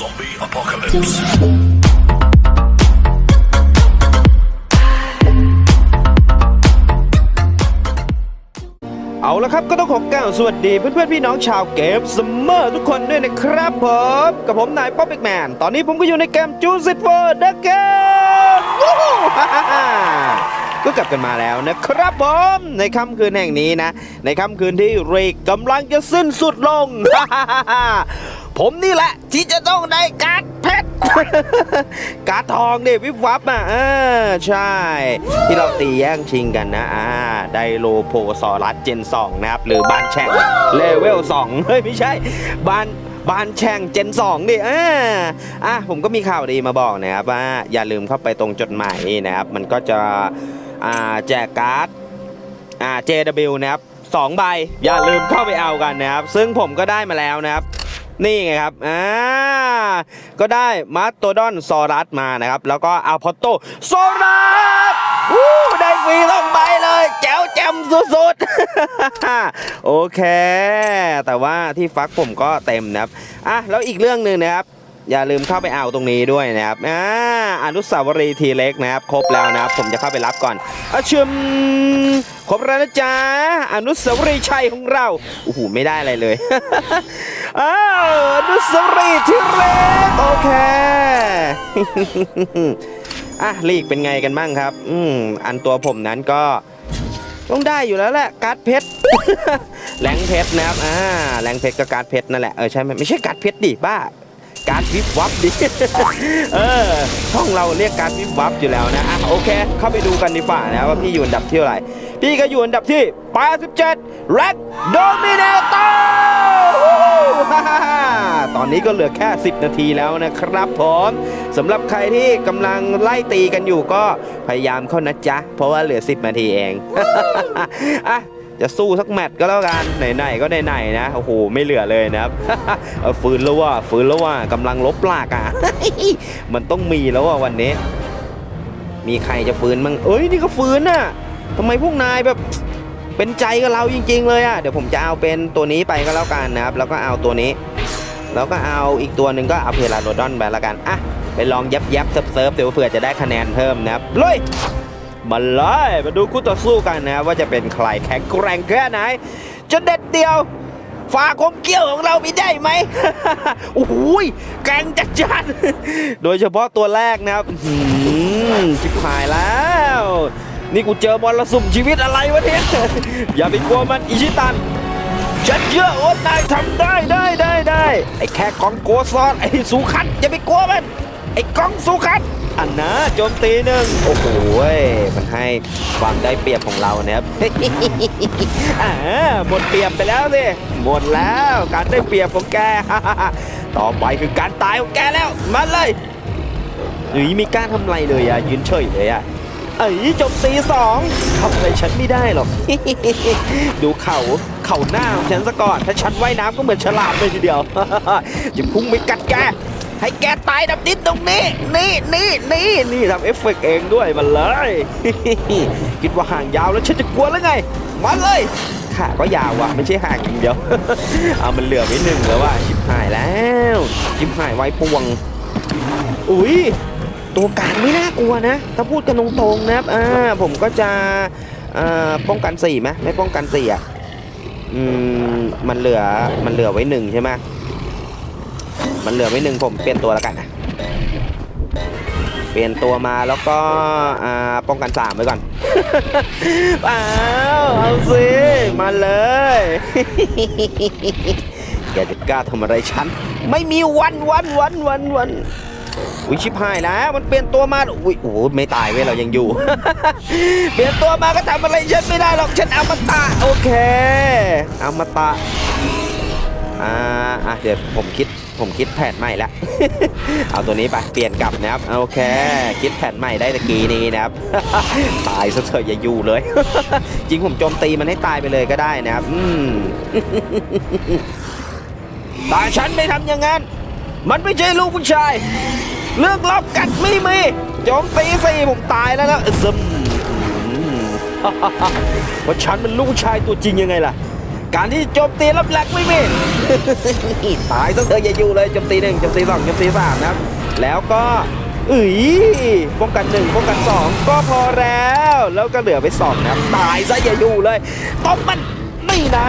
Zombie apocalypse. เอาละครับก็ต้องขอกล่าวสวัสดีเพื่อนๆพี่น้องชาวเกมซัมเมอร์ทุกคนด้วยนะครับผมกับผมนายป๊อปปิกแมนตอนนี้ผมก็อยู่ในเกมจูซิตเฟอร์เดอะเกมก็กลับกันมาแล้วนะครับผมในค่ำคืนแห่งนี้นะ ในค่ำคืนที่เรกกำลังจะสิ้นสุดลง ผมนี่แหละ ที่จะต้องได้การ์ดเพชร การ์ดทองเนี่ยวิบวับอะเออใช่ ที่เราตีแย่งชิงกันนะอ่าไดโลโพซอรัสเจน 2 นะครับ หรือบานแช่งเลเวล2เฮ้ย ไม่ใช่บานบานแช่งเจน2ดิอ่าอะผมก็มีข่าวดีมาบอกนะครับว่าอย่าลืมเข้าไปตรงจดหมายนะครับ มันก็จะอ่าแจกการ์ดอ่า JW นะครับสองใบอย่าลืมเข้าไปเอากันนะครับ ซึ่งผมก็ได้มาแล้วนะครับ นี่ไงครับอ่าก็ได้มาสโตดอนซอรัสมานะครับ แล้วก็อัลพอตโตโซรัสวู้ได้ฟรีสองไปเลยแจ๋วแจ่มสุดๆ โอเค แต่ว่าที่ฟักผมก็เต็มนะครับอะแล้วอีกเรื่องหนึ่งนะครับ อย่าลืมเข้าไปเอาตรงนี้ด้วยนะครับอ่าอนุสาวรีย์ทีเล็กนะครับ ครบแล้วนะครับ ผมจะเข้าไปรับก่อนอาชึมครบแล้วนะจ๊ะอนุสาวรีย์ชัยของเราโอ้โหไม่ได้อะไรเลยอ้าวอนุสาวรีย์ทีเล็กโอเคอะลีกเป็นไงกันบ้างครับ อืมอันตัวผมนั้นก็ต้องได้อยู่แล้วแหละการ์ดเพชรแหลงเพชรนะครับอ่าแหลงเพชรกับการ์ดเพชรนั่นแหละเออใช่ไหมไม่ใช่การ์ดเพชรดิบ้า การวิบวับดิ เออ ช่องเราเรียกการวิบวับอยู่แล้วนะอะโอเค เข้าไปดูกันดีฝ่านะว่าพี่อยู่อันดับที่เท่าไหร่ พี่ก็อยู่อันดับที่ 87แร็กโดมิเนเตอร์ตอนนี้ก็เหลือแค่ 10 นาทีแล้วนะครับผมสำหรับใครที่กำลังไล่ตีกันอยู่ก็พยายามเข้านะจ๊ะ เพราะว่าเหลือ 10 นาทีเองอะ จะสู้สักแมตช์ก็แล้วกันไหนๆก็ไหนๆนะโอ้โหไม่เหลือเลยนะครับฟื้นแล้วว่าฟื้นแล้วว่ากำลังลบปลากอะมันต้องมีแล้วอะวันนี้ มีใครจะฟื้นมั้งเอ้ยนี่ก็ฟื้นน่ะทำไมพวกนายแบบเป็นใจกับเราจริง ๆ เลยอะเดี๋ยวผมจะเอาเป็นตัวนี้ไปก็แล้วกันนะครับ แล้วก็เอาตัวนี้ แล้วก็เอาอีกตัวหนึ่งก็เอาเพลาโรดอนไปแล้วกันอะไปลองยับยับเซิร์ฟเซิร์ฟเดี๋ยวเผื่อจะได้คะแนนเพิ่มนะครับลุย มาเลยมาดูคู่ต่อสู้กันนะว่าจะเป็นใครแข็งแกร่งแค่ไหนจะเด็ดเดียวฝาคมเกี้ยวของเรามีได้ไหมโอ้โหยแกร่งจัดจัดโดยเฉพาะตัวแรกนะครับชิบหายแล้ว นี่กูเจอมรสุมชีวิตอะไรวะเนี่ย อย่าไปกลัวมันอิชิตัน ฉันเชื่อว่านายทำได้ได้ได้ได้ไอ้แค่กองโกซอนไอ้สุขัดอย่าไปกลัวมัน ไอ้กองสุขัด อันนะโจมตีหนึ่งโอ้โหยมันให้ความได้เปรียบของเรานะครับอ่าหมดเปรียบไปแล้วสิหมดแล้วการได้เปรียบของแก ต่อไปคือการตายของแกแล้วมาเลยหรือมีการทำไรเลยอะยืนเฉยเลยอะเอ้ยโจมตีสองทำอะไรฉันไม่ได้หรอก ดูเข่าเข่าหน้าของฉันซะก่อน ถ้าฉันว่ายน้ำก็เหมือนฉลามเลยทีเดียวจะพุ่งไปกัดแก ให้แกตายดับดินตรงนี้ นี่นี่นี่นี่ทำเอฟเฟกต์เองด้วยมันเลย คิดว่าห่างยาวแล้วฉันจะกลัวแล้วไง มาเลยขาก็ยาวว่ะไม่ใช่ห่างอย่างเดียว เอามันเหลือไว้หนึ่งแล้วว่ะชิบหายแล้วชิบหายไว้ปวง อุ้ยตัวการไม่น่ากลัวนะ ถ้าพูดกันตรงๆนะครับอ่าผมก็จะป้องกันสี่ไหมไม่ป้องกันสี่อะอืมมันเหลือมันเหลือไว้หนึ่งใช่ไหม มันเหลือไว้หนึ่งผมเปลี่ยนตัวแล้วกันนะเปลี่ยนตัวมาแล้วก็ป้องกันสามไว้ก่อนเอาเอาสิมาเลยแกจะกล้าทำอะไรฉัน ไม่มีวันวันวันวันวันอุ้ยชิบหายแล้วมันเปลี่ยนตัวมาอุ้ยโอ้โหไม่ตายเว้ยเรายังอยู่ เปลี่ยนตัวมาก็ทำอะไรฉันไม่ได้หรอกฉันอมตะโอเคอมตะอ่าอะเดี๋ยวผมคิด ผมคิดแผนใหม่ละ เอาตัวนี้ไปเปลี่ยนกลับนะครับโอเค คิดแผนใหม่ได้ตะกี้นี้นะครับ ตายซะเถอะอย่าอยู่เลย จริงผมโจมตีมันให้ตายไปเลยก็ได้นะครับอืมแต่ฉันไม่ทำอย่างนั้น มันไม่ใช่ลูกผู้ชาย เรื่องลับกัดไม่มีโจมตีสี่ผมตายแล้วนะซึมเพราฉันเป็นลูกชายตัวจริงยังไงล่ะ การที่โจมตีรับแหลกไม่มีตายซะเธออย่าอยู่เลยโจมตีหนึ่งโจมตีสองโจมตีสามนะครับ แล้วก็อุ้ยป้องกันหนึ่งป้องกันสองก็พอแล้ว แล้วก็เหลือไปสองนะครับตายซะอย่าอยู่เลยตบมันนี่นะ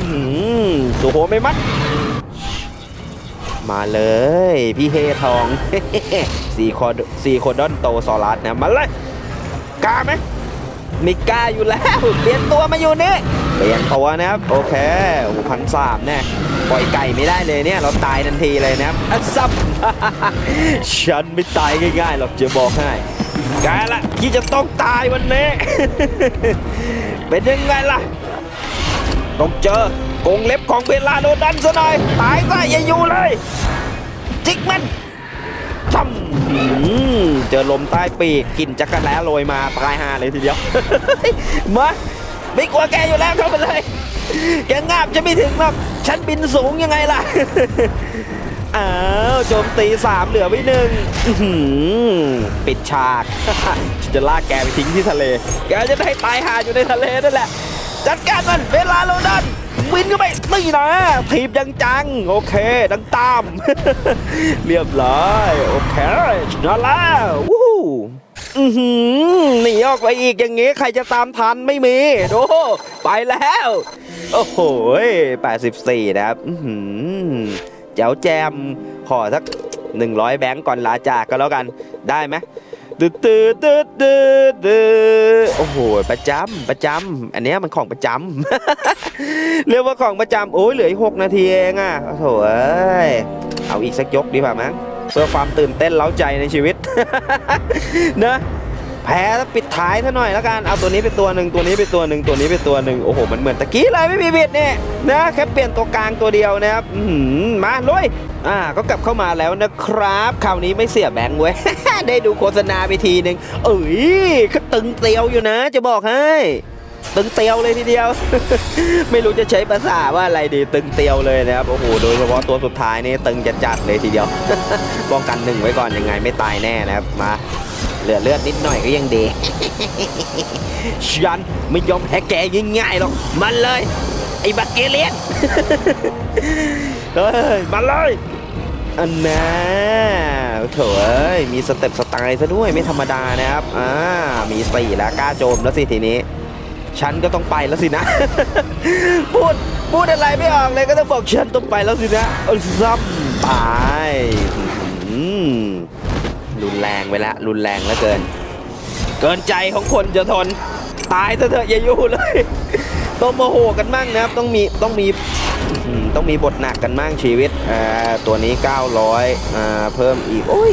อืมสุโขไม่มัดมาเลย พี่เฮทองสีโคดสีโคนดอนโตซอรัสนะมาเลยกล้าไหม ม่กล้าอยู่แล้ว เปลี่ยนตัวมาอยู่นี่เปลี่ยนตัวนะครับ โอเคพันสามเนี่ยปล่อยไก่ไม่ได้เลยเนี่ย เราตายทันทีเลยนะครับอัศซับฉันไม่ตายง่ายๆหรอกจะบอกให้แกละที่จะต้องตายวันนี้ เป็นยังไงล่ะ ต้องเจอกงเล็บของเวลาโดดันซะหน่อย ตายซะอย่าอยู่เลย จิกมันช่ำ เจอลมใต้ปีกกลิ่นจักรแล้โรยมาตายห่าเลยทีเดียว มาไม่กลัวแกอยู่แล้วเข้าไปเลย แกงาบจะไม่ถึงหรอกฉันบินสูงยังไงล่ะ อ้าวโจมตีสามเหลือไว้หนึ่งปิดฉากจะลากแกไปทิ้งที่ทะเล แกจะได้ตายหาอยู่ในทะเลนั่นแหละ จัดการมันเวลาโลดัน วินเข้าไปนี่นะถีบยังจัง โอเค ดังตาม เรียบร้อย โอเคชนะแล้ววู้อือหือหนีออกไปอีกอย่างงี้ ใครจะตามทันไม่มีดูไปแล้ว โอ้โห84นะครับหือเจ้าแจม ขอสัก100แบงก์ก่อนลาจากก็แล้วกันได้ไหม ตืดตืดตืดตืดตืดโอ้โห ประจำประจำอันเนี้ยมันของประจำเรียกว่าของประจำโอ้ยเหลืออีกหกนาทีเองอะโอ้โหเอ้ยเอาอีกสักยกดีกว่ามั้งเพื่อความตื่นเต้นเล้าใจในชีวิตนะ แพ้แล้วปิดท้ายซะหน่อยแล้วกัน เอาตัวนี้เป็นตัวหนึ่งตัวนี้เป็นตัวหนึ่งตัวนี้เป็นตัวหนึ่งโอ้โห มันเหมือนตะกี้เลยไม่มีบิดเนี่ยนะแค่เปลี่ยนตัวกลางตัวเดียวนะครับอื้อหือมาลุยอ่าก็กลับเข้ามาแล้วนะครับ คราวนี้ไม่เสียแบงค์เว้ย ได้ดูโฆษณาไปทีหนึ่งเอ้ยก็ตึงเตียวอยู่นะ จะบอกให้ตึงเตียวเลยทีเดียว ไม่รู้จะใช้ภาษาว่าอะไรดีตึงเตียวเลยนะครับโอ้โหโดยเฉพาะตัวสุดท้ายนี่ตึงจะจัดเลยทีเดียวป้องกันหนึ่งไว้ก่อนยังไงไม่ตายแน่นะครับมา เหลือเลือดนิดหน่อยก็ยังดี ฉันไม่ยอมแพ้แกง่ายๆหรอก มันเลย ไอ้บักเกเลียนเฮ้ยมาเลย อันน่าโถเอ้ยมีสเต็ปสไตล์ซะด้วยไม่ธรรมดานะครับ อ่า มีสี่แล้วกล้าโจมแล้วสิทีนี้ ฉันก็ต้องไปแล้วสินะ พูดพูดอะไรไม่ออกเลยก็ต้องบอกฉันต้องไปแล้วสินะอาซ้ำตาย รุนแรงไปละรุนแรงเหลือเกิน เกินใจของคนจะทน ตายซะเถอะอย่าอยู่เลย ต้องโมโหกันมั่งนะครับ ต้องมีต้องมีต้องมีบทหนักกันมั่งชีวิตอ่าตัวนี้ 900อ่าเพิ่มอีก โอ้ย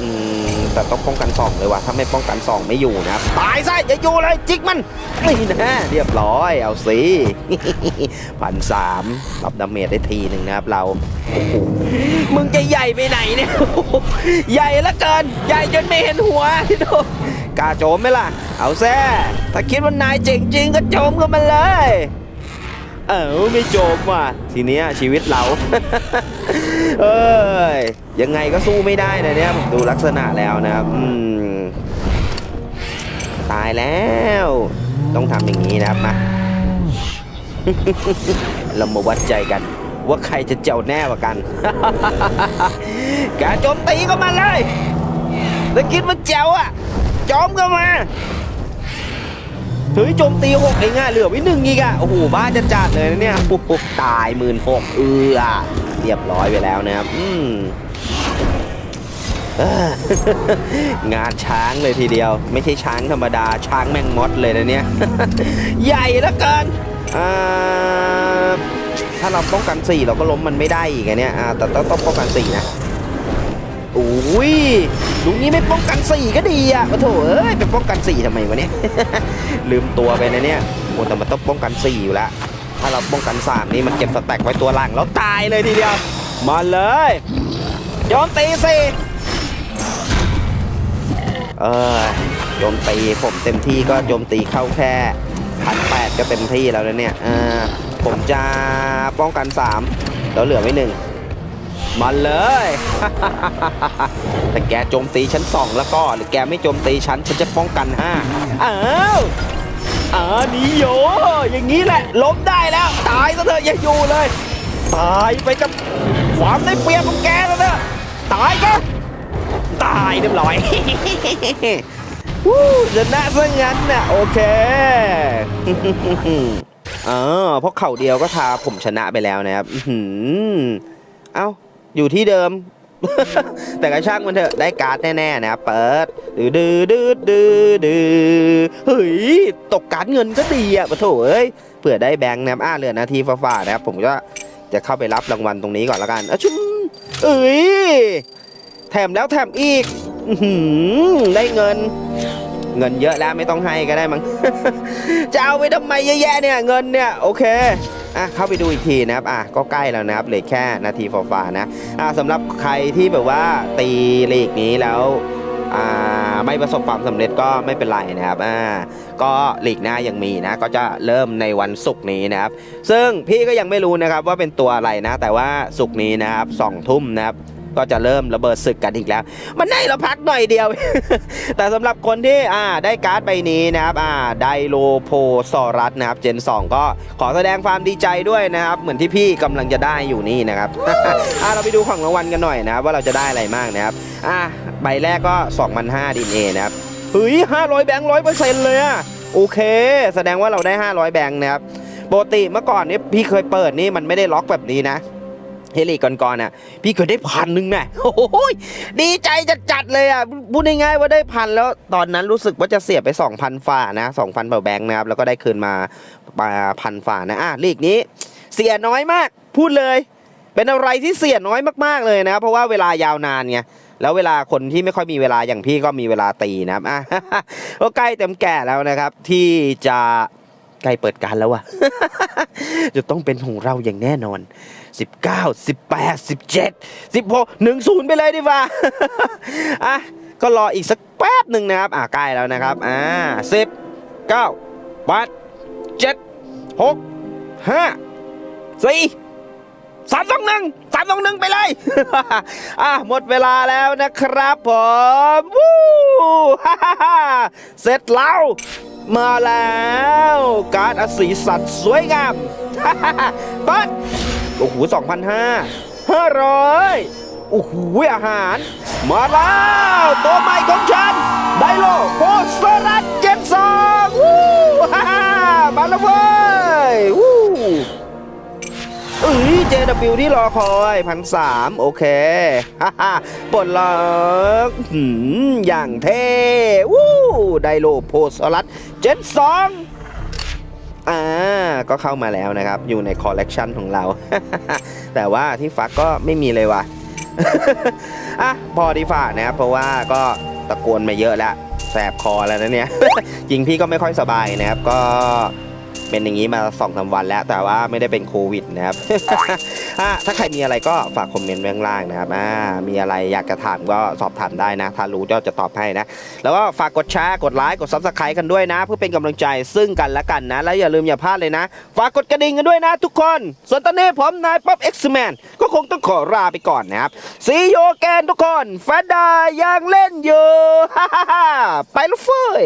อืม แต่ต้องป้องกันสองเลยว่ะถ้าไม่ป้องกันสองไม่อยู่นะครับตายซะอย่าอยู่เลยจิกมันนี่นะเรียบร้อยเอาสิพันสามรับดาเมจได้ทีหนึ่งนะครับเรามึงจะใหญ่ไปไหนเนี่ยใหญ่ละเกิน ใหญ่จนไม่เห็นหัวดูกาโจมไหมล่ะ เอาแซ่ถ้าคิดว่านายเจ๋งจริงก็โจมกันมาเลยเออไม่โจมว่ะ ทีเนี้ยชีวิตเรา เอ้ย ยังไงก็สู้ไม่ได้นะเนี่ยผมดูลักษณะแล้วนะครับตายแล้ว ต้องทำอย่างนี้นะครับมาเรามาวัดใจกัน ว่าใครจะเจ้าแน่กว่ากันแกโจมตีก็มาเลยแล้วคิดว่าเจ้าอะจอมก็มาเฮ้ยโจมตีหกเองอะเหลือไว้หนึ่งอีกอะโอ้โหบ้าจะจัดเลยนะเนี่ยปุ๊บตายหมื่นหกเออเรียบร้อยไปแล้วนะครับอืม งานช้างเลยทีเดียว ไม่ใช่ช้างธรรมดา ช้างแมงมดเลยนะเนี่ย ใหญ่ลือเกินถ้าเราป้องกันสี่เราก็ล้มมันไม่ได้อีกเนี่ยแต่ต้องต้องป้องกันสี่นะอุ้ยลุงนี้ไม่ป้องกันสี่ก็ดีอะโอ้โถเอ้ยไปป้องกันสี่ทำไมวะเนี่ยลืมตัวไปนะเนี่ยโอ้แต่มันต้องป้องกันสี่อยู่แล้วถ้าเราป้องกันสามนี่มันเก็บสแต็กไว้ตัวหลังแล้วตายเลยทีเดียวมาเลยโจมตีสี่ เออโจมตีผมเต็มที่ก็โจมตีเข้าแค่พันแปดก็เต็มที่แล้วนะเนี่ยเออผมจะป้องกันสามแล้วเหลือไว้หนึ่งมาเลยแต่แกโจมตีชั้นสองแล้วก็หรือแกไม่โจมตีชั้นฉันจะป้องกันห้าอ้าวอ่านิโยอย่างนี้แหละล้มได้แล้ว ตายซะเถอะอย่าอยู่เลย ตายไปกับความได้เปรียบของแกแล้วเถอะตายกัน ตายเรียบร้อยวู้ชนะซะงั้นน่ะโอเคอ๋อเพราะเข่าเดียวก็ทาผมชนะไปแล้วนะครับอื้อหือเอ้า อยู่ที่เดิม แต่กระช่างมันเถอะได้การ์ดแน่ๆนะครับเปิดดื้อดื้อดื้อดื้อดื้อเฮ้ย ตกการ์ดเงินก็ดีอะปะโถเอ้ยเผื่อได้แบงค์นะครับอ่าเหลือนาทีฝ่าๆนะครับ ผมก็จะเข้าไปรับรางวัลตรงนี้ก่อนละกันอะชุ่มเอ้ย แถมแล้วแถมอีกได้เงิน เงินเยอะแล้วไม่ต้องให้ก็ได้มั้งจะเอาไปทำไมเยอะแยะเนี่ยเงินเนี่ยโอเคอะเข้าไปดูอีกทีนะครับอะก็ใกล้แล้วนะครับเหลือแค่นาทีฝ่าๆนะอะสำหรับใครที่แบบว่าตีลีกนี้แล้วอ่าไม่ประสบความสำเร็จก็ไม่เป็นไรนะครับอ่าก็ลีกหน้ายังมีนะก็จะเริ่มในวันศุกร์นี้นะครับ ซึ่งพี่ก็ยังไม่รู้นะครับว่าเป็นตัวอะไรนะ แต่ว่าศุกร์นี้นะครับสองทุ่มนะครับ ก็จะเริ่มระเบิดศึกกันอีกแล้ว มันได้เราพักหน่อยเดียว แต่สำหรับคนที่อ่าได้การ์ดใบนี้นะครับอ่าไดโลโพซอรัสนะครับเจน 2 ก็ขอแสดงความดีใจด้วยนะครับ เหมือนที่พี่กำลังจะได้อยู่นี่นะครับอ่าเราไปดูของรางวัลกันหน่อยนะครับว่าเราจะได้อะไรมากนะครับอ่าใบแรกก็2,500ดินเอนะครับเฮ้ย500 แบงค์ร้อยเปอร์เซ็นต์เลยอะโอเค แสดงว่าเราได้ 500 แบงค์นะครับปกติเมื่อก่อนนี้พี่เคยเปิดนี่มันไม่ได้ล็อกแบบนี้นะ เฮลิก่อนๆอะพี่เคยได้พันหนึ่งนะโอ้โหยดีใจจัดๆเลยอะพูดง่ายๆว่าได้พันแล้วตอนนั้นรู้สึกว่าจะเสียไป 2,000ฝ่านะ2,000เบาแบงค์นะครับแล้วก็ได้คืนมาพันฝ่านะอะลีกนี้ เสียน้อยมากพูดเลย เป็นอะไรที่เสียน้อยมากๆเลยนะเพราะว่าเวลายาวนานไงแล้วเวลาคนที่ไม่ค่อยมีเวลาอย่างพี่ก็มีเวลาตีนะครับอะก็ใกล้เต็มแก่แล้วนะครับที่จะ ใกล้เปิดการแล้วอะจะต้องเป็นของเราอย่างแน่นอน 19 18 17 16 10 ไปเลยดีกว่าอะก็รออีกสักแป๊บหนึ่งนะครับอะใกล้แล้วนะครับอ่า10 9 8 7 6 5 4สามสองหนึ่งสามสองหนึ่งไปเลย อะหมดเวลาแล้วนะครับผมวู้ฮ่าฮ่าฮ่าเสร็จแล้ว มาแล้ว การดอสีสัตว์สวยงามปัดโอ้โหสองพันห้าห้าร้อยโอ้โหอาหาร มาแล้ว ตัวใหม่ของฉัน ไดโลโย JW ที่รอคอยพันสามโอเคฮ่าฮ่าปลดล็อกอย่างเท่วู้ไดโลโพสลัดเจนสองอ่าก็เข้ามาแล้วนะครับ อยู่ในคอลเลกชันของเรา แต่ว่าที่ฟักก็ไม่มีเลยว่ะอะพอดีฝ่านะครับ เพราะว่าก็ตะโกนมาเยอะแล้วแสบคอแล้วนะเนี่ยจริงพี่ก็ไม่ค่อยสบายนะครับ ก็เป็นอย่างนี้มาสองสาวันแล้ว แต่ว่าไม่ได้เป็นโควิดนะครับอะถ้าใครมีอะไรก็ฝากคอมเมนต์ไว้ข้างล่างนะครับอ่ามีอะไรอยากจะถามก็สอบถามได้นะ ถ้ารู้ก็จะตอบให้นะ แล้วก็ฝากกดแชร์กดไลค์กด subscribe กันด้วยนะ เพื่อเป็นกำลังใจซึ่งกันและกันนะ แล้วอย่าลืมอย่าพลาดเลยนะ ฝากกดกระดิ่งกันด้วยนะทุกคน ส่วนตอนนี้ผมนายป๊อปเอ็กซ์แมนก็คงต้องขอลาไปก่อนนะครับซีโยแกนทุกคนแฟนดายังเล่นอยู่ ฮ่าฮ่าฮ่าไปแล้วเฟ้ย